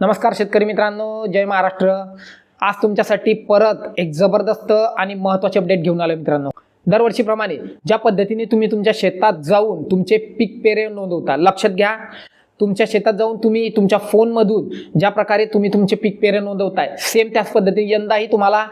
नमस्कार शेतकरी मित्रांनो जय महाराष्ट्र. आज तुमच्यासाठी परत एक जबरदस्त आणि महत्त्वाचे अपडेट घेऊन आलो मित्रांनो. दरवर्षीप्रमाणे ज्या पद्धतीने तुम्ही तुमच्या शेतात जाऊन तुमचे पीक पेरे नोंदवता लक्षात घ्या. तुमच्या शेतात जाऊन तुम्ही तुमच्या फोनमधून ज्या प्रकारे तुम्ही तुमचे पीक पेरे नोंदवताय सेम त्याच पद्धतीने यंदाही तुम्हाला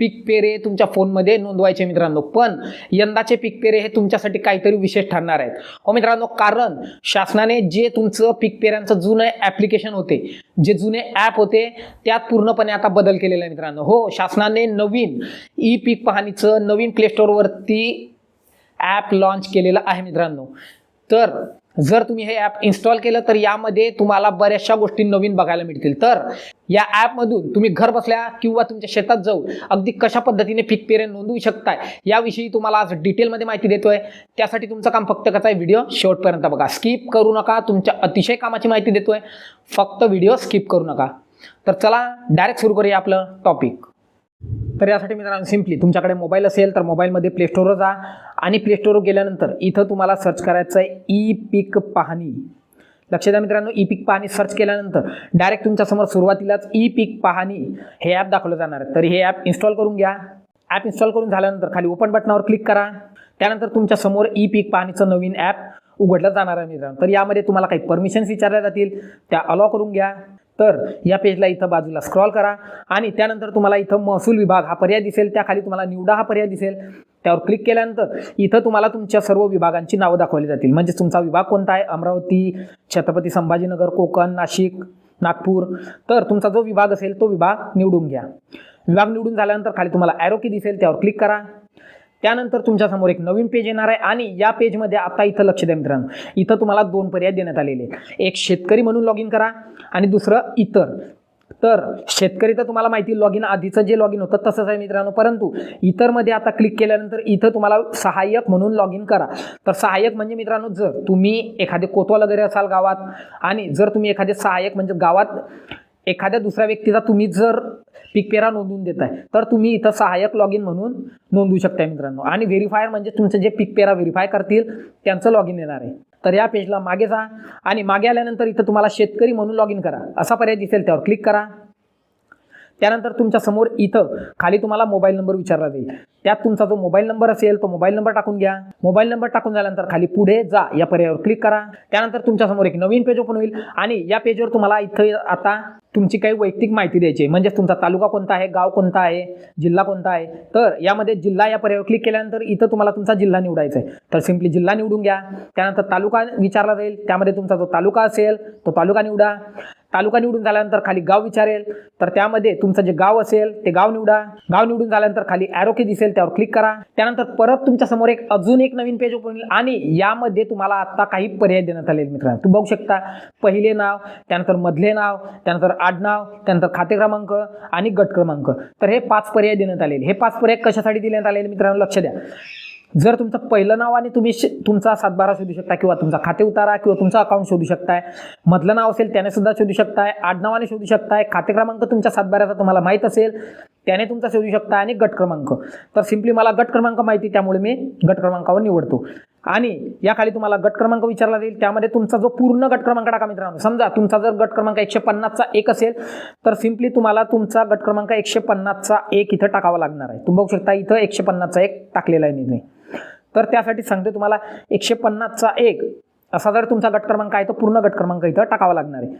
पीक पेरे तुमच्या फोनमध्ये नोंदवायचे मित्रांनो. पण यंदाचे पीक पेरे हे तुमच्यासाठी काहीतरी विशेष ठरणार आहेत. हो मित्रांनो कारण शासनाने जे तुमचं पीक पेऱ्यांचं जुनं ॲप्लिकेशन होते जे जुने ॲप होते त्यात पूर्णपणे आता बदल केलेला आहे मित्रांनो. हो शासनाने नवीन ई पीक पाहणीचं नवीन प्लेस्टोअरवरती ॲप लॉन्च केलेलं आहे मित्रांनो. तर जर तुम्ही हे ॲप इन्स्टॉल केलं तर यामध्ये तुम्हाला बऱ्याचशा गोष्टी नवीन बघायला मिळतील. तर या ॲपमधून तुम्ही घर बसल्या किंवा तुमच्या शेतात जाऊन अगदी कशा पद्धतीने पीक पेरे नोंदवू शकताय याविषयी तुम्हाला आज डिटेलमध्ये माहिती देतोय. त्यासाठी तुमचं काम फक्त कसं आहे व्हिडिओ शेवटपर्यंत बघा. स्किप करू नका तुमच्या अतिशय कामाची माहिती देतोय. फक्त व्हिडिओ स्किप करू नका. तर चला डायरेक्ट सुरू करूया आपलं टॉपिक तर यासाठी मित्रांनो सिम्पली तुमच्याकडे मोबाईल असेल तर मोबाईलमध्ये प्लेस्टोरवर जा. आणि प्लेस्टोरवर गेल्यानंतर इथं तुम्हाला सर्च करायचं आहे ई पीक पाहणी. लक्ष द्या मित्रांनो ई पीक पाहणी सर्च केल्यानंतर डायरेक्ट तुमच्यासमोर सुरुवातीलाच ई पीक पाहणी हे ॲप दाखवलं जाणार आहे. तर हे ॲप इन्स्टॉल करून घ्या. ॲप इन्स्टॉल करून झाल्यानंतर खाली ओपन बटनावर क्लिक करा. त्यानंतर तुमच्यासमोर ई पीक पाहणीचं नवीन ॲप उघडलं जाणार आहे मित्रांनो. तर यामध्ये तुम्हाला काही परमिशन्स विचारल्या जातील त्या अलाव करून घ्या. तर या पेजला इथं बाजूला स्क्रॉल करा आणि त्यानंतर तुम्हाला इथं महसूल विभाग हा पर्याय दिसेल त्याखाली तुम्हाला निवडा हा पर्याय दिसेल. त्यावर क्लिक केल्यानंतर इथं तुम्हाला तुमच्या सर्व विभागांची नावं दाखवली जातील. म्हणजे तुमचा विभाग कोणता आहे? अमरावती छत्रपती संभाजीनगर कोकण नाशिक नागपूर. तर तुमचा जो विभाग असेल तो विभाग निवडून घ्या. विभाग निवडून झाल्यानंतर खाली तुम्हाला ॲरोकी दिसेल त्यावर क्लिक करा. त्यानंतर तुमच्यासमोर एक नवीन पेज येणार आहे आणि या पेजमध्ये आता इथं लक्ष द्या मित्रांनो. इथं तुम्हाला दोन पर्याय देण्यात आलेले आहेत. एक शेतकरी म्हणून लॉग इन करा आणि दुसरं इतर. तर शेतकरी तर तुम्हाला माहिती लॉग इन आधीचं जे लॉग इन होतं तसंच आहे मित्रांनो. परंतु इतरमध्ये आता क्लिक केल्यानंतर इथं तुम्हाला सहाय्यक म्हणून लॉग इन करा. तर सहाय्यक म्हणजे मित्रांनो जर तुम्ही एखादे कोतवाल वगैरे असाल गावात आणि जर तुम्ही एखादे सहाय्यक म्हणजे गावात एखाद्या दुसऱ्या व्यक्तीचा तुम्ही जर पीक पेरा नोंदवून देताय तर तुम्ही इथं सहाय्यक लॉग इन म्हणून नोंदवू शकताय मित्रांनो. आणि व्हेरीफायर म्हणजे तुमचं जे पीक पेरा व्हेरीफाय करतील त्यांचं लॉग इन येणार आहे. तर या पेजला मागे जा आणि मागे आल्यानंतर इथं तुम्हाला शेतकरी म्हणून लॉग इन करा. असा पर्याय दिसेल त्यावर क्लिक करा. त्यानंतर तुमच्यासमोर इथं खाली तुम्हाला मोबाईल नंबर विचारला जाईल. त्यात तुमचा जो मोबाईल नंबर असेल तो मोबाईल नंबर टाकून घ्या. मोबाईल नंबर टाकून झाल्यानंतर खाली पुढे जा या पर्यायावर क्लिक करा. त्यानंतर तुमच्यासमोर एक नवीन पेज ओपन होईल आणि या पेजवर तुम्हाला इथं आता तुमची काही वैयक्तिक माहिती द्यायची आहे. म्हणजे तुमचा तालुका कोणता आहे गाव कोणता आहे जिल्हा कोणता आहे. तर यामध्ये जिल्हा या पर्यायावर क्लिक केल्यानंतर इथं तुम्हाला तुमचा जिल्हा निवडायचा आहे. तर सिम्पली जिल्हा निवडून घ्या. त्यानंतर तालुका विचारला जाईल. त्यामध्ये तुमचा जो तालुका असेल तो तालुका निवडा. तालुका निवडून झाल्यानंतर खाली गाव विचारेल. तर त्यामध्ये तुमचं जे गाव असेल ते गाव निवडा. गाव निवडून झाल्यानंतर खाली ॲरोके दिसेल त्यावर क्लिक करा. त्यानंतर परत तुमच्यासमोर एक अजून एक नवीन पेज ओपन होईल आणि यामध्ये तुम्हाला आता काही पर्याय देण्यात आले मित्रांनो. तुम्ही बघू शकता पहिले नाव त्यानंतर मधले नाव त्यानंतर आडनाव त्यानंतर खाते क्रमांक आणि गट क्रमांक. तर हे पाच पर्याय देण्यात आलेले हे पाच पर्याय कशासाठी देण्यात आलेले मित्रांनो? लक्ष द्या. जर तुमचं पहिलं नाव आणि तुम्ही तुमचा सातबारा शोधू शकता किंवा तुमचा खाते उतारा किंवा तुमचा अकाउंट शोधू शकताय. मधलं नाव असेल त्याने सुद्धा शोधू शकताय. आडनावाने शोधू शकताय. खाते क्रमांक तुमच्या सातबाऱ्याचा तुम्हाला माहीत असेल त्याने तुमचा शोधू शकता आणि गट क्रमांक. तर सिम्पली मला गट क्रमांक माहिती त्यामुळे मी गट क्रमांकावर निवडतो. आणि याखाली तुम्हाला गट क्रमांक विचारला जाईल. त्यामध्ये तुमचा जो पूर्ण गट क्रमांक टाका मित्रांनो. समजा तुमचा जर गट क्रमांक एकशे पन्नासचा एक असेल तर सिम्पली तुम्हाला तुमचा गट क्रमांक एकशे पन्नासचा एक इथं टाकावा लागणार आहे. तुम्ही बघू शकता इथं एकशे पन्नासचा एक टाकलेला आहे मी. तर त्यासाठी सांगते तुम्हाला एकशे पन्नासचा एक असा जर तुमचा गट क्रमांक आहे तर पूर्ण गट क्रमांक इथं टाकावा लागणार आहे.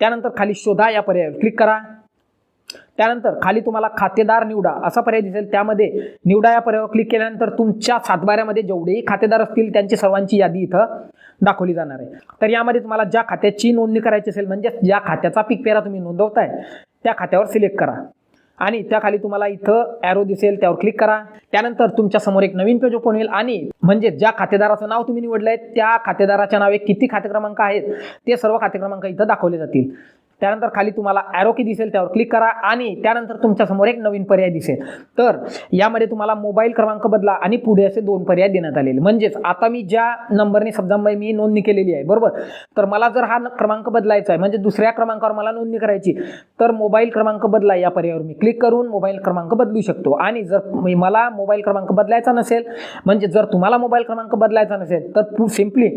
त्यानंतर खाली शोधा या पर्यायावर. क्लिक करा. त्यानंतर खाली तुम्हाला खातेदार निवडा असा पर्याय दिसेल. त्यामध्ये निवडा या पर्यायावर क्लिक केल्यानंतर तुमच्या सातबाऱ्यामध्ये जेवढेही खातेदार असतील त्यांची सर्वांची यादी इथं दाखवली जाणार आहे. तर यामध्ये तुम्हाला ज्या खात्याची नोंदणी करायची असेल म्हणजे ज्या खात्याचा पीक पेरा तुम्ही नोंदवताय त्या खात्यावर सिलेक्ट करा. आणि त्याखाली तुम्हाला इथं ॲरो दिसेल त्यावर क्लिक करा. त्यानंतर तुमच्यासमोर एक नवीन पेज ओपन होईल आणि म्हणजे ज्या खातेदाराचं नाव तुम्ही निवडलंय त्या खातेदाराच्या नावे किती खाते क्रमांक आहेत ते सर्व खाते क्रमांक इथं दाखवले जातील. त्यानंतर खाली तुम्हाला ॲरो की दिसेल त्यावर क्लिक करा आणि त्यानंतर तुमच्यासमोर एक नवीन पर्याय दिसेल. तर यामध्ये तुम्हाला मोबाईल क्रमांक बदला आणि पुढे असे दोन पर्याय देण्यात आलेले. म्हणजेच आता मी ज्या नंबरने समजा मी नोंदणी केलेली आहे बरोबर? तर मला जर हा न- क्रमांक बदलायचा आहे म्हणजे दुसऱ्या क्रमांकावर मला नोंदणी करायची तर मोबाईल क्रमांक बदला या पर्यायावर मी क्लिक करून मोबाईल क्रमांक बदलू शकतो. आणि जर मला मोबाईल क्रमांक बदलायचा नसेल म्हणजे जर तुम्हाला मोबाईल क्रमांक बदलायचा नसेल तर सिम्पली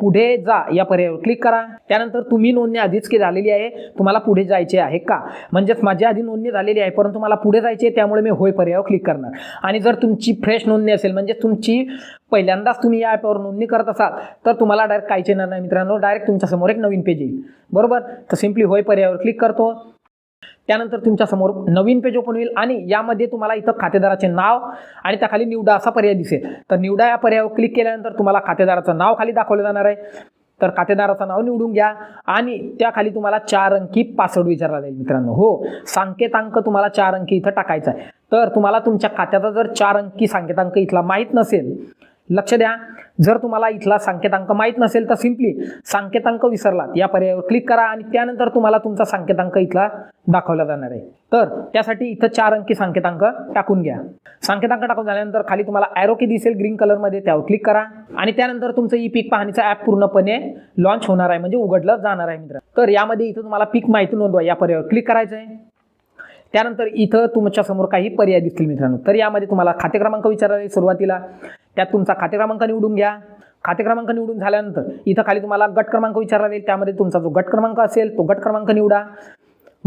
पुढे जा या पर्यायावर क्लिक करा. त्यानंतर तुम्ही नोंदणी आधीच की झालेली आहे. तुम्हाला पुढे जायचे आहे का? म्हणजेच माझी आधी नोंदणी झालेली आहे परंतु मला पुढे जायचे आहे त्यामुळे मी होय पर्यायावर क्लिक करणार. आणि जर तुमची फ्रेश नोंदणी असेल म्हणजे तुमची पहिल्यांदाच तुम्ही या ॲपवर नोंदणी करत असाल तर तुम्हाला डायरेक्ट काहीच येणार नाही मित्रांनो. डायरेक्ट तुमच्यासमोर एक नवीन पेज येईल. बरोबर? तर सिम्पली होय पर्यायावर क्लिक करतो. त्यानंतर तुमच्यासमोर नवीन पेज ओपन होईल आणि यामध्ये तुम्हाला इथं खातेदाराचे नाव आणि त्याखाली निवडा असा पर्याय दिसेल. तर निवडा या पर्यायावर क्लिक केल्यानंतर तुम्हाला खातेदाराचं नाव खाली दाखवलं जाणार आहे. तर खातेदाराचं नाव निवडून घ्या. आणि त्याखाली तुम्हाला चार अंकी पासवर्ड विचारला जाईल मित्रांनो. हो सांकेतांक तुम्हाला चार अंकी इथं टाकायचा आहे. तर तुम्हाला तुमच्या खात्याचा जर चार अंकी सांकेतांक इथला माहीत नसेल लक्ष द्या. जर तुम्हाला इथला सांकेतांक माहीत नसेल तर सिम्पली सांकेतांक विसरलात. या पर्यायावर क्लिक करा आणि त्यानंतर तुम्हाला तुमचा सांकेतांक इथला दाखवला जाणार आहे. तर त्यासाठी इथं चार अंकी सांकेतांक टाकून घ्या. सांकेतांक टाकून झाल्यानंतर खाली तुम्हाला ॲरो की दिसेल ग्रीन कलरमध्ये त्यावर क्लिक करा आणि त्यानंतर तुमचं ई पीक पाहणीचं ॲप पूर्णपणे लॉन्च होणार आहे म्हणजे उघडलं जाणार आहे मित्र. तर यामध्ये इथं तुम्हाला पीक माहिती नोंदवा. या पर्यायावर क्लिक करायचं आहे त्यानंतर इथं तुमच्यासमोर काही पर्याय दिसतील मित्रांनो. तर यामध्ये तुम्हाला खाते क्रमांक विचारला सुरुवातीला त्यात तुमचा खाते क्रमांक निवडून घ्या. खाते क्रमांक निवडून झाल्यानंतर इथं खाली तुम्हाला गट क्रमांक विचारला जाईल. त्यामध्ये तुमचा जो गट क्रमांक असेल तो गट क्रमांक निवडा.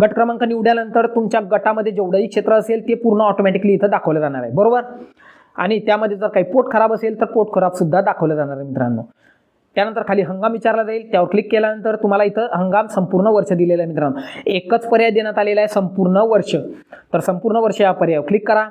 गट क्रमांक निवडल्यानंतर तुमच्या गटामध्ये जेवढंही क्षेत्र असेल ते पूर्ण ऑटोमॅटिकली इथं दाखवलं जाणार आहे. बरोबर? आणि त्यामध्ये जर काही पोट खराब असेल तर पोट खराब सुद्धा दाखवलं जाणार आहे मित्रांनो. त्यानंतर खाली हंगाम विचारला जाईल. त्यावर क्लिक केल्यानंतर तुम्हाला इथं हंगाम संपूर्ण वर्ष दिलेलं आहे मित्रांनो. एकच पर्याय देण्यात आलेला आहे संपूर्ण वर्ष. तर संपूर्ण वर्ष या पर्यायावर क्लिक करा.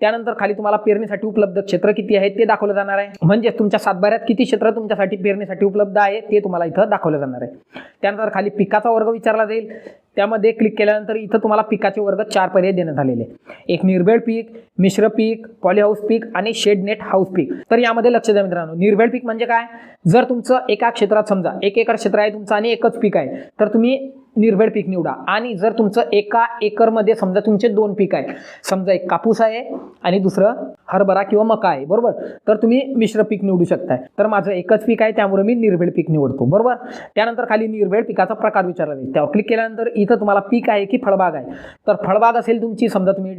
त्यानंतर खाली तुम्हाला पेरणीसाठी उपलब्ध क्षेत्र किती आहे ते दाखवलं जाणार आहे. म्हणजे तुमच्या सातबाऱ्यात किती क्षेत्र तुमच्यासाठी पेरणीसाठी उपलब्ध आहे ते तुम्हाला इथं दाखवलं जाणार आहे. त्यानंतर खाली पिकाचा वर्ग विचारला जाईल. त्यामध्ये क्लिक केल्यानंतर इथं तुम्हाला पिकाचे वर्ग चार पर्याय देण्यात आलेले एक निर्भेळ पीक मिश्र पीक पॉलीहाऊस पीक आणि शेड नेट हाऊस पीक. तर यामध्ये लक्ष द्या मित्रांनो. निर्भेळ पीक म्हणजे काय? जर तुमचं एका क्षेत्रात समजा एक एकर क्षेत्र आहे तुमचं आणि एकच पीक आहे तर तुम्ही निर्भेड पीक निवडा. आणि जर तुमचं एका एकरमध्ये समजा तुमचे दोन पीक आहे समजा एक कापूस आहे आणि दुसरं हरभरा किंवा मका आहे बरोबर? तर तुम्ही मिश्र पीक निवडू शकताय. तर माझं एकच पीक आहे त्यामुळे मी निर्भेड पीक निवडतो बरोबर? त्यानंतर खाली निर्भेड पिकाचा प्रकार विचारला जाईल. त्यावर क्लिक केल्यानंतर इथं तुम्हाला पीक आहे की फळबाग आहे. तर फळबाग असेल तुमची समजा तुम्ही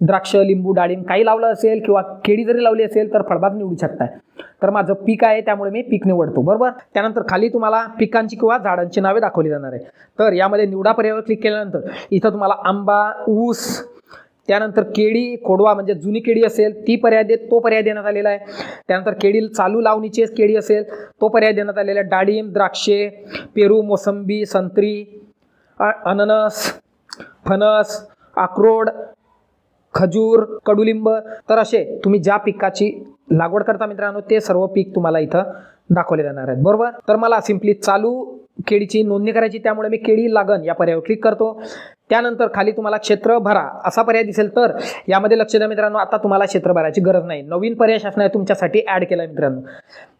द्राक्ष लिंबू डाळिंब काही लावलं असेल किंवा केळी जरी लावली असेल तर फळबाग निवडू शकताय. तर माझं पीक आहे त्यामुळे मी पीक निवडतो बरोबर? त्यानंतर खाली तुम्हाला पिकांची किंवा झाडांची नावे दाखवली जाणार आहे. तर यामध्ये निवडा पर्यायावर क्लिक केल्यानंतर इथं तुम्हाला आंबा ऊस त्यानंतर केळी खोडवा म्हणजे जुनी केळी असेल ती पर्याय देत तो पर्याय देण्यात आलेला आहे. त्यानंतर केळी चालू लावणीचीच केळी असेल तो पर्याय देण्यात आलेला आहे. डाळिंब द्राक्षे पेरू मोसंबी संत्री अननस फणस अक्रोड खजूर कडुलिंब तर असे तुम्ही ज्या पिकाची लागवड करता मित्रांनो ते सर्व पीक तुम्हाला इथं दाखवले जाणार आहेत. बरोबर? तर मला सिम्पली चालू केळीची नोंदणी करायची त्यामुळे मी केळी लागण या पर्यायावर क्लिक करतो. त्यानंतर खाली तुम्हाला क्षेत्र भरा असा पर्याय दिसेल तर यामध्ये लक्ष द्या मित्रांनो आता तुम्हाला क्षेत्र भरायची गरज नाही. नवीन पर्याय शासनाने तुमच्यासाठी ॲड केला मित्रांनो.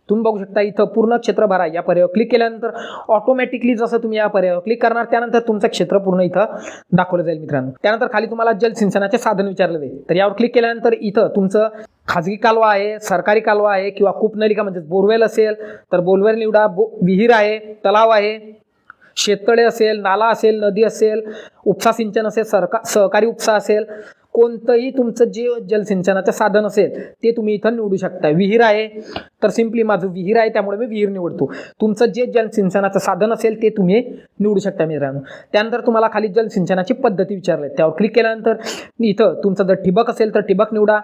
तुम्ही बघू शकता इथं पूर्ण क्षेत्र भरा. या पर्यायावर क्लिक केल्यानंतर ऑटोमॅटिकली जसं तुम्ही या पर्यायावर क्लिक करणार त्यानंतर तुमचं क्षेत्र पूर्ण इथं दाखवलं जाईल मित्रांनो. त्यानंतर खाली तुम्हाला जलसिंचनाचे साधन विचारलं जाईल. तर यावर क्लिक केल्यानंतर इथं तुमचं खाजगी कालवा आहे सरकारी कालवा आहे किंवा कूपनलिका म्हणजे बोरवेल असेल तर बोरवेल निवडा बो विहीर आहे तलाव आहे शेततळे असेल नाला असेल नदी असेल उपसा सिंचन असेल सरका सहकारी उपसा असेल कोणतंही तुमचं जे जलसिंचनाचं साधन असेल ते तुम्ही इथं निवडू शकता विहीर आहे तर सिम्पली माझं विहीर आहे त्यामुळे मी विहीर निवडतो. तुमचं जे जलसिंचनाचं साधन असेल ते तुम्ही निवडू शकता मित्रांनो. त्यानंतर तुम्हाला खाली जलसिंचनाची पद्धती विचारली त्यावर क्लिक केल्यानंतर इथं तुमचं जर ठिबक असेल तर ठिबक निवडा.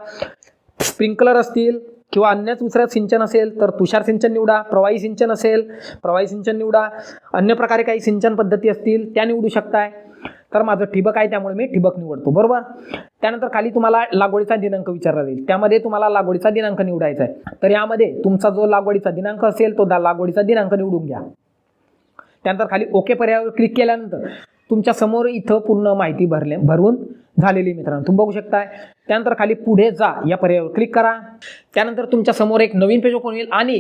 स्प्रिंकलर असतील किंवा अन्य दुसरं सिंचन असेल तर तुषार सिंचन निवडा. प्रवाही सिंचन असेल प्रवाही सिंचन निवडा. अन्य प्रकारे काही सिंचन पद्धती असतील त्या निवडू शकताय. तर माझं ठिबक आहे त्यामुळे मी ठिबक निवडतो बरोबर? त्यानंतर खाली तुम्हाला लागवडीचा दिनांक विचारला जाईल. त्यामध्ये तुम्हाला लागवडीचा दिनांक निवडायचा आहे. तर यामध्ये तुमचा जो लागवडीचा दिनांक असेल तो लागवडीचा दिनांक निवडून घ्या. त्यानंतर खाली ओके पर्यायावर क्लिक केल्यानंतर तुमच्यासमोर इथं पूर्ण माहिती भरले भरून झालेली मित्रांनो. तुम्ही बघू शकताय. त्यानंतर खाली पुढे जा या पर्यायावर क्लिक करा. त्यानंतर तुमच्यासमोर एक नवीन पेज ओपन होईल आणि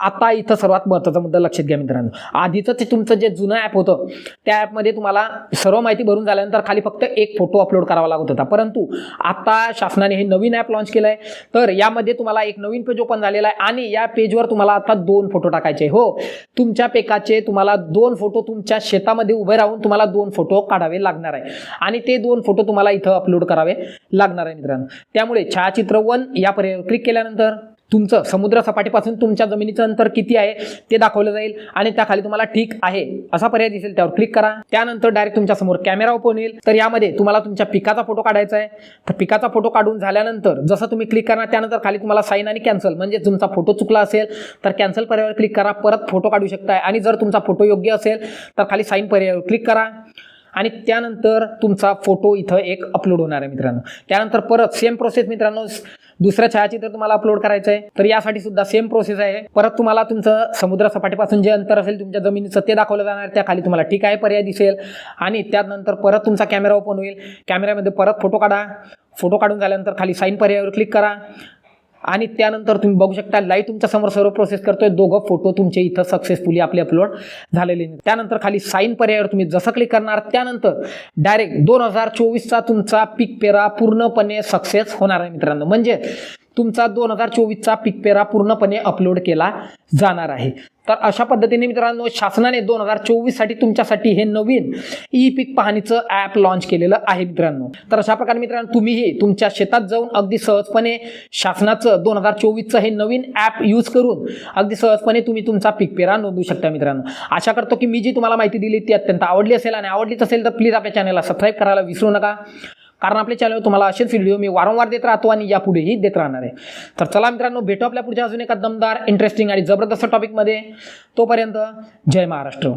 आता इथं सर्वात महत्त्वाचा मुद्दा लक्षात घ्या मित्रांनो. आधीचं ते तुमचं जे जुनं ॲप होतं त्या ॲपमध्ये तुम्हाला सर्व माहिती भरून झाल्यानंतर खाली फक्त एक फोटो अपलोड करावा लागत होता. परंतु आता शासनाने हे नवीन ॲप लॉन्च केलं आहे तर यामध्ये तुम्हाला एक नवीन पेज ओपन झालेला आहे आणि या पेजवर तुम्हाला आता दोन फोटो टाकायचे हो तुमच्या पेकाचे तुम्हाला दोन फोटो तुमच्या शेतामध्ये उभे राहून तुम्हाला दोन फोटो काढावे लागणार आहे. आणि ते दोन फोटो तुम्हाला इथं अपलोड करावे लागणार आहे मित्रांनो. त्यामुळे छायाचित्र वन या पर्यायावर क्लिक केल्यानंतर तुमचं समुद्रसपाटीपासून तुमच्या जमिनीचं अंतर किती आहे ते दाखवलं जाईल आणि त्याखाली तुम्हाला ठीक आहे असा पर्याय दिसेल. त्यावर क्लिक करा. त्यानंतर डायरेक्ट तुमच्यासमोर कॅमेरा ओपन येईल तर यामध्ये तुम्हाला तुमच्या पिकाचा फोटो काढायचा आहे. तर पिकाचा फोटो काढून झाल्यानंतर जसं तुम्ही क्लिक करणार त्यानंतर खाली तुम्हाला साईन आणि कॅन्सल म्हणजे तुमचा फोटो चुकला असेल तर कॅन्सल पर्यायावर क्लिक करा. परत फोटो काढू शकताय. आणि जर तुमचा फोटो योग्य असेल तर खाली साईन पर्यायावर क्लिक करा. आणि त्यानंतर तुमचा फोटो इथं एक अपलोड होणार आहे मित्रांनो. त्यानंतर परत सेम प्रोसेस मित्रांनो. दुसरं छायाचित्र तुम्हाला अपलोड करायचं आहे तर यासाठी सुद्धा सेम प्रोसेस आहे. परत तुम्हाला तुमचं समुद्र सपाटीपासून जे अंतर असेल तुमच्या जमिनीचं ते दाखवलं जाणार त्या खाली तुम्हाला ठीक आहे पर्याय दिसेल. आणि त्यानंतर परत तुमचा कॅमेरा ओपन होईल. कॅमेऱ्यामध्ये परत फोटो काढा. फोटो काढून झाल्यानंतर खाली साईन पर्यायावर क्लिक करा. आणि त्यानंतर तुम्ही बघू शकता लाईव्ह तुमच्यासमोर सर्व प्रोसेस करतोय. दोघं फोटो तुमचे इथं सक्सेसफुली आपले अपलोड झालेले त्यानंतर खाली साईन पर्यायावर तुम्ही जसं क्लिक करणार त्यानंतर डायरेक्ट दोन हजार चोवीसचा तुमचा पीक पेरा पूर्णपणे सक्सेस होणार आहे मित्रांनो. म्हणजे तुमचा दोन हजार चोवीसचा पीक पेरा पूर्णपणे अपलोड केला जाणार आहे. तर अशा पद्धतीने मित्रांनो शासनाने दोन हजार चोवीससाठी तुमच्यासाठी हे नवीन ई पीक पाहणीचं ॲप लॉन्च केलेलं आहे मित्रांनो. तर अशा प्रकारे मित्रांनो तुम्हीही तुमच्या शेतात जाऊन अगदी सहजपणे शासनाचं दोन हजार चोवीसचं हे नवीन ॲप यूज करून अगदी सहजपणे तुम्ही तुमचा पीक पेरा नोंदवू शकता मित्रांनो. आशा करतो की मी जी तुम्हाला माहिती दिली ती अत्यंत आवडली असेल आणि आवडलीच असेल तर प्लीज आपल्या चॅनलला सबस्क्राईब करायला विसरू नका. कारण आपल्या चॅनलवर तुम्हाला असेच व्हिडिओ मी वारंवार देत राहतो आणि यापुढेही देत राहणार आहे. तर चला मित्रांनो भेटू आपल्या पुढच्या अजून एका दमदार इंटरेस्टिंग आणि जबरदस्त टॉपिकमध्ये तोपर्यंत जय महाराष्ट्र.